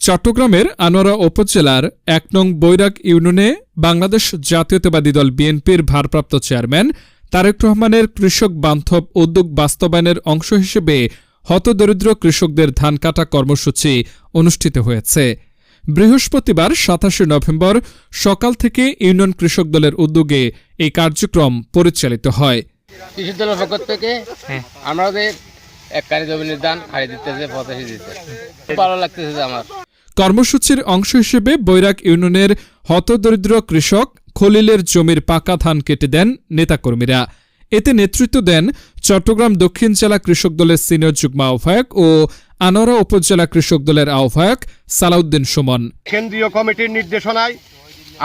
চট্টগ্রামের আনোয়ারা উপজেলার এক নং বৈরাগ ইউনিয়নে বাংলাদেশ জাতীয়তাবাদী দল বিএনপির ভারপ্রাপ্ত চেয়ারম্যান তারেক রহমানের কৃষক বান্ধব উদ্যোগ বাস্তবায়নের অংশ হিসেবে হতদরিদ্র কৃষকদের ধান কাটা কর্মসূচি অনুষ্ঠিত হয়েছে। বৃহস্পতিবার সাতাশে নভেম্বর সকাল থেকে ইউনিয়ন কৃষক দলের উদ্যোগে এই কার্যক্রম পরিচালিত হয়। কৃষি দলের পক্ষ থেকে আমাদের এক কারি জমিনের দান খাড়ি দিতেছে পঁচাশি দিতে ভালো লাগতেছে আমার। কর্মসূচির অংশ হিসেবে বৈরাগ ইউনিয়নের হতদরিদ্র কৃষক খলিলের জমির পাকা ধান কেটে দেন নেতাকর্মীরা। এতে নেতৃত্ব দেন চট্টগ্রাম দক্ষিণ জেলা কৃষক দলের সিনিয়র যুগ্ম আহ্বায়ক ও আনোয়ারা উপজেলা কৃষক দলের আহ্বায়ক সালাউদ্দিন সুমন। কেন্দ্রীয় কমিটির নির্দেশনায়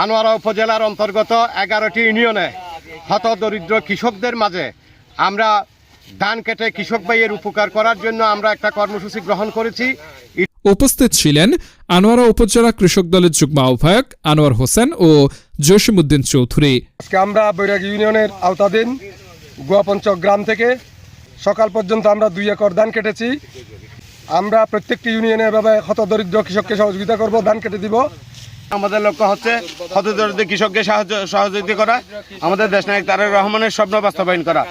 আনোয়ারা উপজেলার অন্তর্গত এগারোটি ইউনিয়নে হত দরিদ্র কৃষকদের মাঝে আমরা ধান কেটে কৃষক ভাইয়ের উপকার করার জন্য আমরা একটা কর্মসূচি গ্রহণ করেছি। উপস্থিত ছিলেন আনোয়ারা উপজেলা কৃষক দলের যুগ্ম আহ্বায়ক আনোয়ার হোসেন ও জসিমুদ্দিন চৌধুরী। আজকে আমরা বৈরাগ ইউনিয়নের আওতাধীন গুয়াপঞ্চক গ্রাম থেকে সকাল পর্যন্ত আমরা দুই একর ধান কেটেছি। আমরা প্রত্যেকটি ইউনিয়নে এভাবে হতদরিদ্র কৃষককে সহযোগিতা করব, ধান কেটে দিব। আমাদের লক্ষ্য হচ্ছে হত দরিদ্র কৃষককে সহযোগিতা করা, আমাদের দেশনায়ক তারেক রহমানের স্বপ্ন বাস্তবায়ন করা।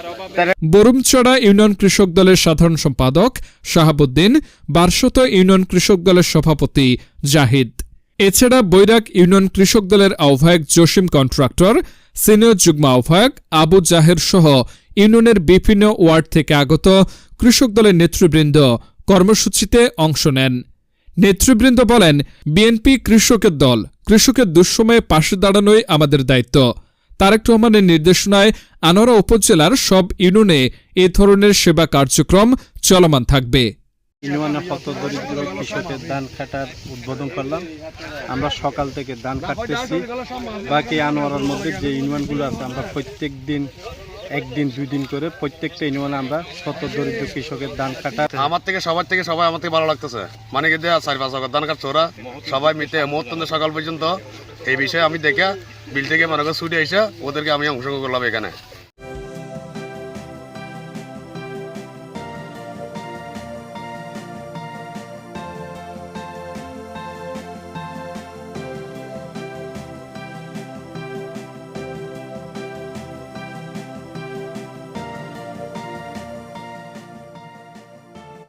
বরুমচড়া ইউনিয়ন কৃষক দলের সাধারণ সম্পাদক শাহাবুদ্দিন বারশত ইউনিয়ন কৃষক দলের সভাপতি জাহিদ। এছাড়া বৈরাগ ইউনিয়ন কৃষক দলের আহ্বায়ক জসিম কন্ট্রাক্টর, সিনিয়র যুগ্ম আহ্বায়ক আবু জাহের সহ ইউনিয়নের বিভিন্ন ওয়ার্ড থেকে আগত কৃষক দলের নেতৃবৃন্দ কর্মসূচিতে অংশ নেন। নেতৃবৃন্দ বলেন, বিএনপি কৃষকের দল কৃষকের দুঃসময়ে পাশে দাঁড়ানোই আমাদের দায়িত্ব। তারেক রহমানের নির্দেশনায় আনোয়ারা উপজেলার সব ইউনিয়নে এ ধরনের সেবা কার্যক্রম চলমান থাকবে। ইউনিয়নে কত দরিদ্র কৃষকের ধান কাটার উদ্বোধন করলাম। আমরা সকাল থেকে ধান কাটতেছি। বাকি আনোয়ারের মধ্যে যে ইউনিয়নগুলো আছে, আমরা প্রত্যেক দিন একদিন দুই দিন করে প্রত্যেকটা ইউনিয়নে আমরা শত দরিদ্র কৃষকের ধান কাটা আমার থেকে, সবার থেকে সবাই আমার থেকে ভালো লাগতেছে। মানে কি দেয়া, চার পাঁচ দান কাটছে ওরা। সবাই মিটে, মুহূর্ত সকাল পর্যন্ত। এই বিষয়ে আমি দেখে, বিল থেকে মনে করে ছুটে এসে, ওদেরকে আমি অংশগ্রহণ করলাম এখানে।